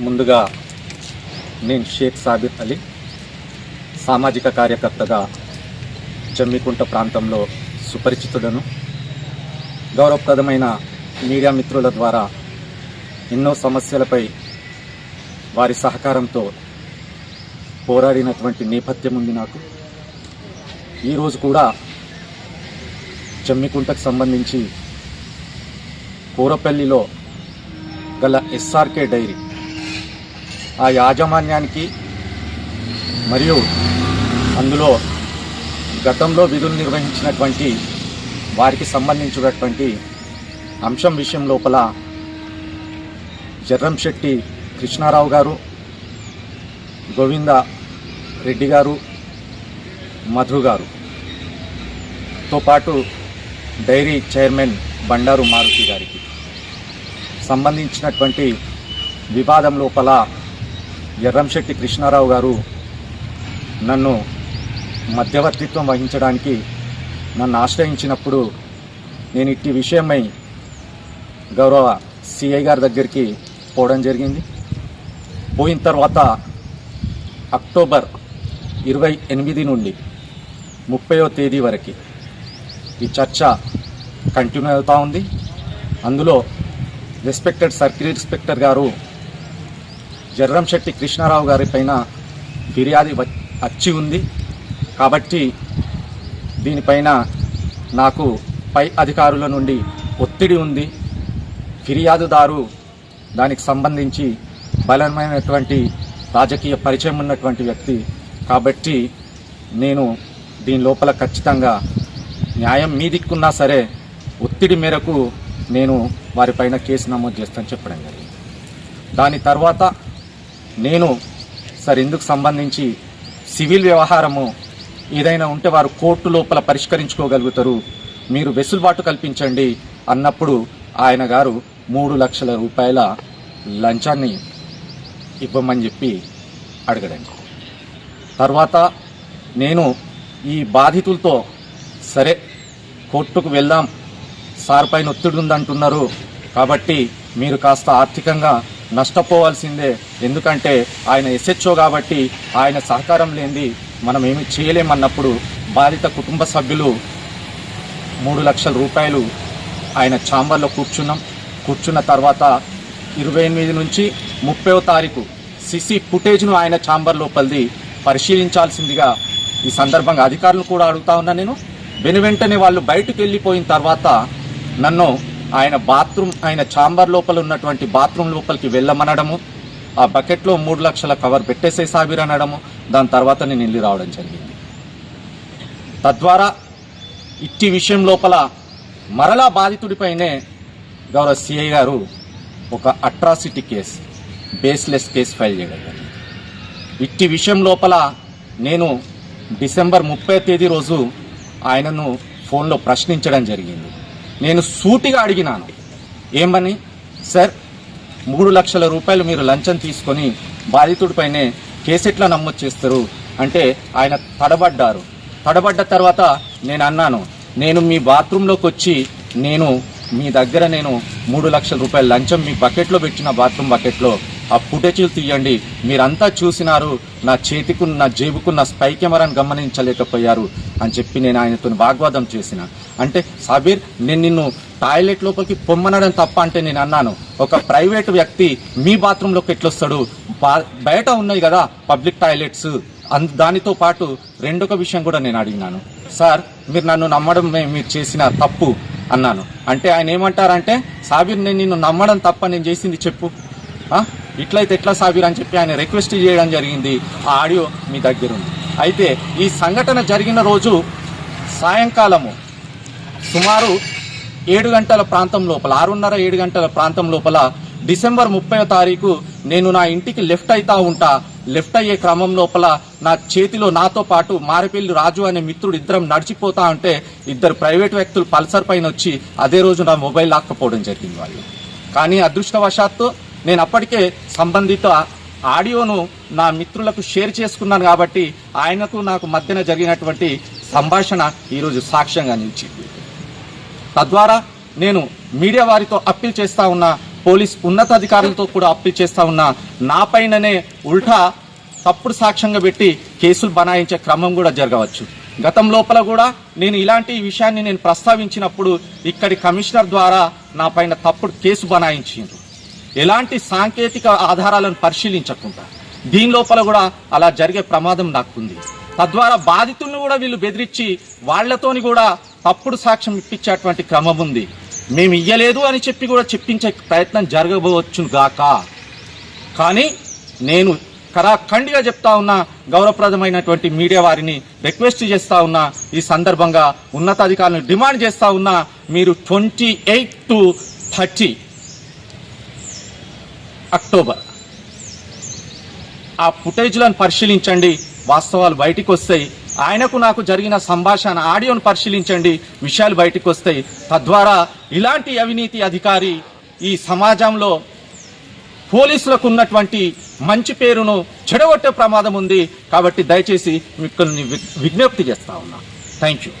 ముందుగా నేను షేక్ సాబిర్ అలీ సామాజిక కార్యకర్తగా జమ్మికుంట ప్రాంతంలో సుపరిచితుడను గౌరవప్రదమైన మీడియా మిత్రుల ద్వారా ఎన్నో సమస్యలపై వారి సహకారంతో పోరాడినటువంటి నేపథ్యం ఉంది నాకు. ఈరోజు కూడా జమ్మికుంటకు సంబంధించి కూరపల్లిలో గల ఎస్ఆర్కే డైరీ ఆ యాజమాన్యానికి మరియు అందులో గతంలో విధులు నిర్వహించినటువంటి వారికి సంబంధించినటువంటి అంశం విషయం లోపల జర్రంశెట్టి కృష్ణారావు గారు గోవింద రెడ్డి గారు మధు గారు. తో పాటు డైరీ చైర్మన్ బండారు మారుతి గారికి సంబంధించినటువంటి వివాదం లోపల ఎర్రంశెట్టి కృష్ణారావు గారు నన్ను మధ్యవర్తిత్వం వహించడానికి నన్ను ఆశ్రయించినప్పుడు నేను ఇట్టి విషయమై గౌరవ సిఐ గారి దగ్గరికి పోవడం జరిగింది. పోయిన తర్వాత అక్టోబర్ ఇరవై ఎనిమిది నుండి ముప్పయో తేదీ వరకు ఈ చర్చ కంటిన్యూ అవుతూ ఉంది. అందులో రెస్పెక్టెడ్ సర్కిల్ ఇన్స్పెక్టర్ గారు జర్రంశెట్టి కృష్ణారావు గారి పైన ఫిర్యాదు వచ్చి ఉంది. కాబట్టి దీనిపైన నాకు పై అధికారుల నుండి ఒత్తిడి ఉంది. ఫిర్యాదుదారు దానికి సంబంధించి బలమైనటువంటి రాజకీయ పరిచయం ఉన్నటువంటి వ్యక్తి. కాబట్టి నేను దీని లోపల ఖచ్చితంగా న్యాయం మీ దిక్కున్నా సరే ఒత్తిడి మేరకు నేను వారిపైన కేసు నమోదు చేస్తాను చెప్పడం జరిగింది. దాని తర్వాత నేను సార్ ఇందుకు సంబంధించి సివిల్ వ్యవహారము ఏదైనా ఉంటే వారు కోర్టు లోపల పరిష్కరించుకోగలుగుతారు. మీరు వెసులుబాటు కల్పించండి అన్నప్పుడు ఆయన గారు మూడు లక్షల రూపాయల లంచాన్ని ఇవ్వమని చెప్పి అడగడం తర్వాత నేను ఈ బాధితులతో సరే కోర్టుకు వెళ్దాం సార్ పైన ఒత్తిడి ఉందంటున్నారు కాబట్టి మీరు కాస్త ఆర్థికంగా నష్టపోవాల్సిందే. ఎందుకంటే ఆయన ఎస్హెచ్ఓ కాబట్టి ఆయన సహకారం లేనిది మనం ఏమి చేయలేమన్నప్పుడు బాధిత కుటుంబ సభ్యులు మూడు లక్షల రూపాయలు ఆయన ఛాంబర్లో కూర్చున్నాం. కూర్చున్న తర్వాత ఇరవై ఎనిమిది నుంచి ముప్పైవ తారీఖు సిసి ఫుటేజ్ను ఆయన ఛాంబర్ లోపలిది పరిశీలించాల్సిందిగా ఈ సందర్భంగా అధికారులు కూడా అడుగుతా ఉన్నా నేను. వెను వెంటనే వాళ్ళు బయటకు వెళ్ళిపోయిన తర్వాత నన్ను ఆయన బాత్రూమ్ ఆయన ఛాంబర్ లోపల ఉన్నటువంటి బాత్రూమ్ లోపలికి వెళ్ళమనడము ఆ బకెట్లో మూడు లక్షల కవర్ పెట్టేసే సాబిర్ అనడము దాని తర్వాత నేను వెళ్ళి రావడం జరిగింది. తద్వారా ఇట్టి విషయం లోపల మరలా బాధితుడిపైనే గౌరవ సిఐ గారు ఒక atrocity case baseless case file చేయడం జరిగింది. ఇట్టి విషయం లోపల నేను డిసెంబర్ ముప్పై తేదీ రోజు ఆయనను ఫోన్లో ప్రశ్నించడం జరిగింది. నేను సూటిగా అడిగినాను. ఏమని? సార్ మూడు లక్షల రూపాయలు మీరు లంచం తీసుకొని బాధితుడిపైనే కేసెట్లా నమోదు చేస్తారు అంటే ఆయన తడబడ్డారు. తడబడ్డ తర్వాత నేను అన్నాను నేను మీ బాత్రూంలోకి వచ్చి నేను మీ దగ్గర నేను మూడు లక్షల రూపాయలు లంచం మీ బకెట్లో పెట్టిన బాత్రూమ్ బకెట్లో ఆ ఫుటేజీలు తీయండి. మీరంతా చూసినారు నా చేతికు నా జేబుకున్న స్పై కెమెరాను గమనించలేకపోయారు అని చెప్పి నేను ఆయనతో వాగ్వాదం చేసిన. అంటే సాబీర్ నేను నిన్ను టాయిలెట్ లోపలికి పొమ్మనడం తప్ప అంటే నేను అన్నాను. ఒక ప్రైవేట్ వ్యక్తి మీ బాత్రూంలోకి ఎట్లొస్తాడు? బయట ఉన్నాయి కదా పబ్లిక్ టాయిలెట్స్. అన్ దానితో పాటు రెండొక విషయం కూడా నేను అడిగినాను. సార్ మీరు నన్ను నమ్మడం మీరు చేసిన తప్పు అన్నాను. అంటే ఆయన ఏమంటారంటే సాబీర్ నేను నిన్ను నమ్మడం తప్ప నేను చేసింది చెప్పు. ఇట్లయితే ఎట్లా సాబీర్ అని చెప్పి ఆయన రిక్వెస్ట్ చేయడం జరిగింది. ఆ ఆడియో మీ దగ్గర ఉంది. అయితే ఈ సంఘటన జరిగిన రోజు సాయంకాలము సుమారు ఏడు గంటల ప్రాంతం లోపల ఆరున్నర ఏడు గంటల ప్రాంతం లోపల డిసెంబర్ ముప్పై తారీఖు నేను నా ఇంటికి లెఫ్ట్ అవుతా ఉంటా. లెఫ్ట్ అయ్యే క్రమం లోపల నా చేతిలో నాతో పాటు మారిపల్లి రాజు అనే మిత్రుడు ఇద్దరం నడిచిపోతా ఉంటే ఇద్దరు ప్రైవేట్ వ్యక్తులు పల్సర్ పైన వచ్చి అదే రోజు నా మొబైల్ లాక్కపోవడం జరిగింది వాళ్ళు. కానీ అదృష్టవశాత్తు నేను అప్పటికే సంబంధిత ఆడియోను నా మిత్రులకు షేర్ చేసుకున్నాను కాబట్టి ఆయనకు నాకు మధ్యన జరిగినటువంటి సంభాషణ ఈరోజు సాక్ష్యంగా నిలిచింది. తద్వారా నేను మీడియా వారితో అప్పీల్ చేస్తా ఉన్నా పోలీస్ ఉన్నతాధికారులతో కూడా అప్పీల్ చేస్తా ఉన్నా నా పైననే ఉల్టా తప్పుడు సాక్ష్యంగా పెట్టి కేసులు బనాయించే క్రమం కూడా జరగవచ్చు. గతం లోపల కూడా నేను ఇలాంటి విషయాన్ని నేను ప్రస్తావించినప్పుడు ఇక్కడి కమిషనర్ ద్వారా నా పైన తప్పుడు కేసు బనాయించిండ్రు. ఎలాంటి సాంకేతిక ఆధారాలను పరిశీలించకుండా దీని లోపల కూడా అలా జరిగే ప్రమాదం నాకుంది. తద్వారా బాధితులను కూడా వీళ్ళు బెదిరించి వాళ్ళతోని కూడా తప్పుడు సాక్ష్యం ఇప్పించేటువంటి క్రమం ఉంది. మేము ఇయ్యలేదు అని చెప్పి కూడా చెప్పించే ప్రయత్నం జరగబోవచ్చు గాక కానీ నేను కరాఖండిగా చెప్తా ఉన్నా గౌరవప్రదమైనటువంటి మీడియా వారిని రిక్వెస్ట్ చేస్తా ఉన్నా ఈ సందర్భంగా ఉన్నతాధికారులను డిమాండ్ చేస్తా ఉన్నా మీరు twenty eight to thirty October. ఆ ఫుటేజ్లను పరిశీలించండి. వాస్తవాలు బయటికి వస్తాయి ఆయనకు నాకు జరిగిన సంభాషణ ఆడియోను పరిశీలించండి. విషయాలు బయటికి వస్తాయి తద్వారా ఇలాంటి అవినీతి అధికారి ఈ సమాజంలో పోలీసులకు ఉన్నటువంటి మంచి పేరును చెడగొట్టే ప్రమాదం ఉంది. కాబట్టి దయచేసి మీకు విజ్ఞప్తి చేస్తా ఉన్నా. Thank you